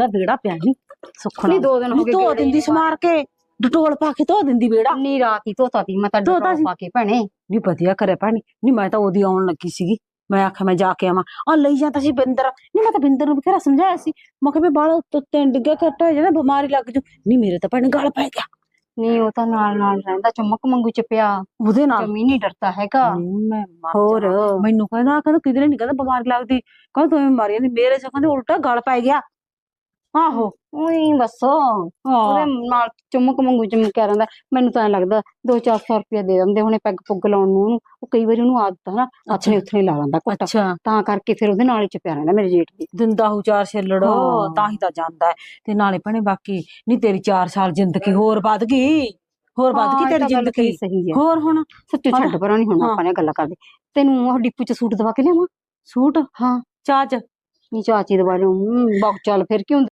ਦਾ ਵਿਹੜਾ ਪਿਆ ਨਹੀਂ ਸੁੱਖਣਾ ਨਹੀਂ ਦੋ ਦਿਨ ਹੋ ਗਏ ਧੋ ਦਿੰਦੀ ਹੀ ਸਮਾਰ ਕੇ ਡਟੋਲ ਪਾ ਕੇ ਧੋ ਦਿੰਦੀ ਵਿਹੜਾ। ਨੀ ਰਾਤ ਹੀ ਧੋਤਾ ਤੀ ਮੈਂ ਤਾਂ ਧੋਤਾ ਡੋਲ ਸੀ। ਪਾ ਕੇ ਭੈਣੇ। ਨਹੀਂ ਵਧੀਆ ਕਰਿਆ ਭੈਣੀ। ਨਹੀਂ ਮੈਂ ਤਾਂ ਉਹਦੀ ਆਉਣ ਲੱਗੀ ਸੀਗੀ। ਮੈਂ ਆਖਿਆ ਮੈਂ ਜਾ ਕੇ ਆਵਾਂ। ਆ ਲਈ ਜਾਂਦਾ ਸੀ ਬਿੰਦਰ। ਨਹੀਂ ਮੈਂ ਤਾਂ ਬਿੰਦਰ ਨੂੰ ਬਥੇਰਾ ਸਮਝਾਇਆ ਸੀ। ਮੈਂ ਕਿਹਾ ਵੀ ਬਾਲ ਉੱਤੇ ਡਿੱਗਾ ਘੱਟ ਹੋ ਜਾਣਾ ਬਿਮਾਰੀ ਲੱਗ ਜੂ। ਨਹੀਂ ਮੇਰੇ ਤਾਂ ਭੈਣੇ ਗਲ ਪੈ ਗਿਆ। ਨਹੀਂ ਉਹ ਤਾਂ ਨਾਲ ਨਾਲ ਰਹਿੰਦਾ ਚੁੰਮਕ ਮੰਗੂ ਚ ਪਿਆ ਉਹਦੇ ਨਾਲ। ਜਮੀ ਨਹੀਂ ਡਰਦਾ ਹੈਗਾ। ਨਹੀਂ, ਮੈਂ ਮਰ ਹੋਰ? ਜਾਵਾਂ। ਮੈਨੂੰ ਕਹਿੰਦਾ ਕਹਿੰਦਾ ਕਿਧਰੇ ਨਹੀਂ ਕਹਿੰਦਾ ਬਿਮਾਰੀ ਲੱਗਦੀ। ਕਹਿੰਦਾ ਤੂੰ ਬਿਮਾਰੀਆਂ ਨਹੀਂ ਮੇਰੇ ਚ ਕਹਿੰਦੇ ਉਲਟਾ ਗਲ ਪੈ ਗਿਆ। ਆਹੋ। ਉਹੀ ਬਸ। ਉਹਦੇ ਨਾਲ ਚੁੰਮਕ ਮੰਗੂ ਚਮਕਿਆ ਰਹਿੰਦਾ। ਮੈਨੂੰ ਤਾਂ ਐਂ ਲੱਗਦਾ 2-400 ਰੁਪਏ ਦੇ ਦਿੰਦੇ ਹੁਣੇ ਪੈਗ ਪੁੱਗ ਲਾਉਣ ਨੂੰ ਉਹਨੂੰ। ਉਹ ਕਈ ਵਾਰੀ ਉਹਨੂੰ ਆਦਤ ਆ ਨਾ ਅੱਛੇ। ਉੱਥੇ ਲਾ ਲੈਂਦਾ ਘੁੱਟ। ਅੱਛਾ। ਤਾਂ ਕਰਕੇ ਫਿਰ ਉਹਦੇ ਨਾਲ ਹੀ ਚਪਿਆ ਰਹਿੰਦਾ ਮੇਰੇ ਜੇਠ ਦੀ ਦਿੰਦਾ ਹੂ ਚਾਰ ਛਿੱਲੜ ਹਾਂ। ਤਾਂ ਹੀ ਤਾਂ ਜਾਂਦਾ ਹੈ। ਤੇ ਨਾਲੇ ਭੈਣੇ ਬਾਕੀ ਨਹੀਂ ਤੇਰੀ 4 ਸਾਲ ਜ਼ਿੰਦਗੀ ਹੋਰ ਵੱਧ ਗਈ। ਹੋਰ ਵੱਧ ਹਾਂ, ਗਈ ਇਹ ਤੇਰੀ ਤਾਂ ਗੱਲ ਜ਼ਿੰਦਗੀ। ਸਹੀ ਹੈ। ਹੋਰ ਹੁਣ? ਸੱਚੀ ਹਾਂ। ਛੱਡ ਪਰਾਂ ਨਹੀਂ ਹੁਣ ਹਾਂ। ਆਪਾਂ ਨੇ ਗੱਲਾਂ ਕਰਦੇ। ਤੈਨੂੰ ਉਹ ਡਿਪੂ ਚ ਸੂਟ ਦਵਾ ਕੇ ਲਿਆਵਾਂ? ਸੂਟ? ਹਾਂ। ਚਾਚ ਨੀ ਚਾਚੀ ਦਵਾ ਲਿਆਉਂ। ਬਾਕ ਚੱਲ ਫਿਰ ਕਿਉਂ